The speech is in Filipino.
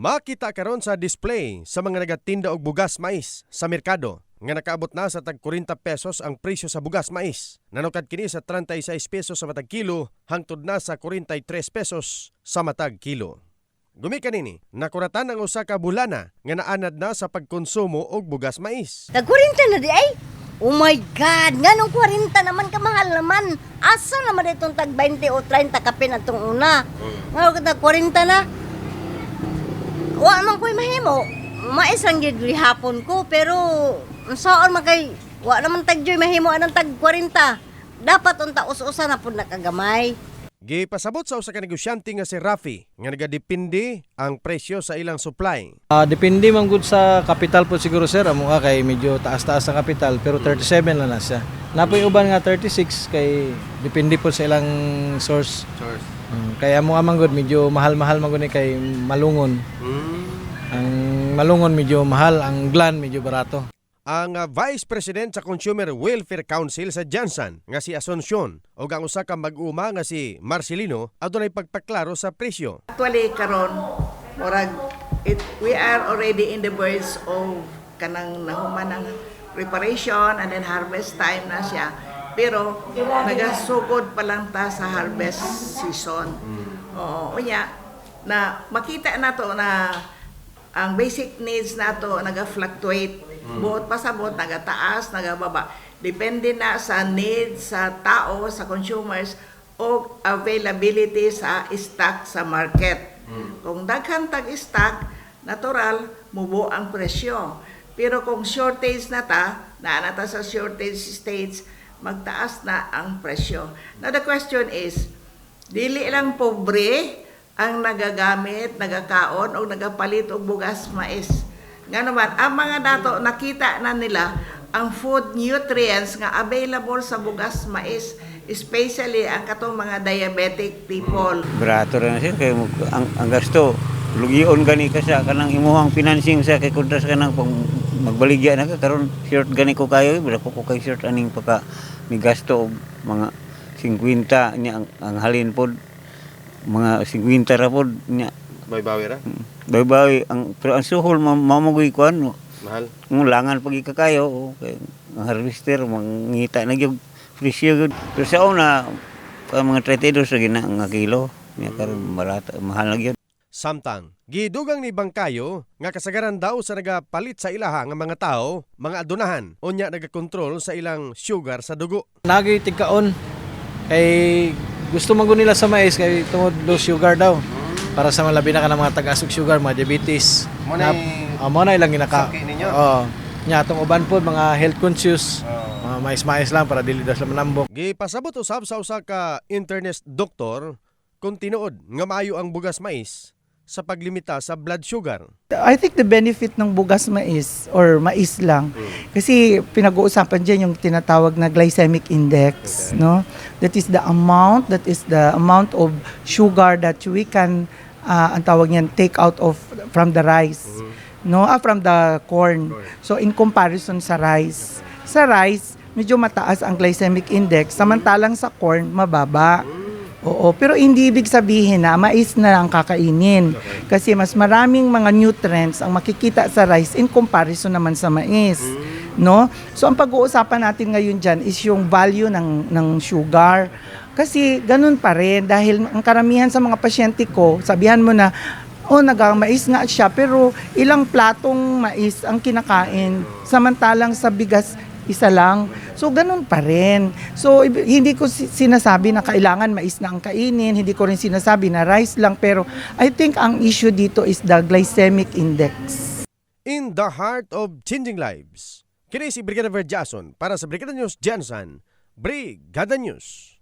Makita karon sa display sa mga nagatinda og bugas mais sa merkado nga nakaabot na sa tag 40 pesos ang presyo sa bugas mais. Nanukad kini sa 36 pesos sa matag kilo hangtod na sa 43 pesos sa matag kilo. Gumi kanini, nakuratan ang usa ka bulana nga naanad na sa pagkonsumo og bugas mais. Tag 40 na di ay. Oh my God! Nga nung 40 naman kamahal naman. Asa naman itong tag 20 o 30 kape na itong una. Nga tag 40 na. Wa man ko'y mahimo. Mais ang gid hapon ko pero saan man kay wa naman tag joy mahimo anang tag 40. Dapat unta us-usa na pud nakagamay. Gipasabot sa usa ka negosyante nga si Rafi nga nagadepende ang presyo sa ilang supply. Ah, depende man gud sa kapital po siguro sir. Amo kay medyo taas-taas ang kapital pero 37 lang na siya. Napoy uban nga 36 kay depende po sa ilang source. Mm, kaya mo amang gud medyo mahal-mahal man gud ni kay malungon. Ang malungon medyo mahal, ang glan medyo barato. ang uh, Vice President sa Consumer Welfare Council sa Jansan nga si Asuncion o ang usa ka mag-uma nga si Marcelino adunay pagpaklaro sa presyo. Actually, karon murag it, we are already in the verge of kanang nahuman ng preparation and then harvest time na siya. Pero nagasugod pa lang ta sa harvest season. Oo, unya na makita na to na ang basic needs nato naga-fluctuate. Buot pasabot, nagataas, nagababa. Depende na sa needs sa tao, sa consumers, o availability sa stock sa market. Kung daghan tag stock, natural, mubo ang presyo. Pero kung shortage na ta, naanata sa shortage stage, magtaas na ang presyo. Now the question is, dili lang pobre ang nagagamit, nagakaon o nagapalit og bugas mais. Nga naman, ang mga dato nakita na nila ang food nutrients nga available sa bugas mais, especially ang katong mga diabetic people. Barato rin siya kay ang, ang gasto lugion gani ka sa kanang imuhang financing sa kay kudras ka nang pag magbaligya na ka karon short gani ko kayo wala ko ko kay short aning pagka may gasto og mga 50 niya ang, ang halin pod. Mga 50 ra pod niya. May bawi ra? baybay ang pero ang suhol ma- mamagoy kuan Mahal. ngulangan pag ikakayo o kay ang harvester mangita na gyud presyo gyud. Pero sa una ang mga 32 sa gina nga kilo. Niya karon barata mahal na gyud Samtang, gidugang ni Bangkayo nga kasagaran daw sa nagapalit sa ilaha nga mga tao, mga adunahan, unya nagakontrol sa ilang sugar sa dugo. Nagay tigkaon kay gusto man nila sa mais kay tungod low sugar daw. Para sa malabi na ka ng mga taga-asuk sugar, mga diabetes. Mo na Ah, mo na ilang ginaka. Oo. Nya tong uban po mga health conscious. Mga mais-mais lang para dili daw sila manambok. Gipasabot usab sa usa ka internet doktor kung tinuod nga maayo ang bugas mais sa paglimita sa blood sugar. I think the benefit ng bugas mais or mais lang kasi pinag-uusapan diyan yung tinatawag na glycemic index, no? That is the amount, that is the amount of sugar that we can uh, ang tawag niyan take out of from the rice. No, ah, from the corn. So in comparison sa rice, sa rice medyo mataas ang glycemic index samantalang sa corn mababa. Oo, pero hindi ibig sabihin na mais na lang kakainin. Kasi mas maraming mga nutrients ang makikita sa rice in comparison naman sa mais. No? So ang pag-uusapan natin ngayon dyan is yung value ng, ng sugar. Kasi ganun pa rin dahil ang karamihan sa mga pasyente ko, sabihan mo na, oh, nagamais nga siya, pero ilang platong mais ang kinakain. Samantalang sa bigas, isa lang. So, ganun pa rin. So, hindi ko si- sinasabi na kailangan mais na ang kainin. Hindi ko rin sinasabi na rice lang. Pero I think ang issue dito is the glycemic index. In the heart of changing lives. Kini si Brigada Jason para sa Brigada News Jansan. Brigada News.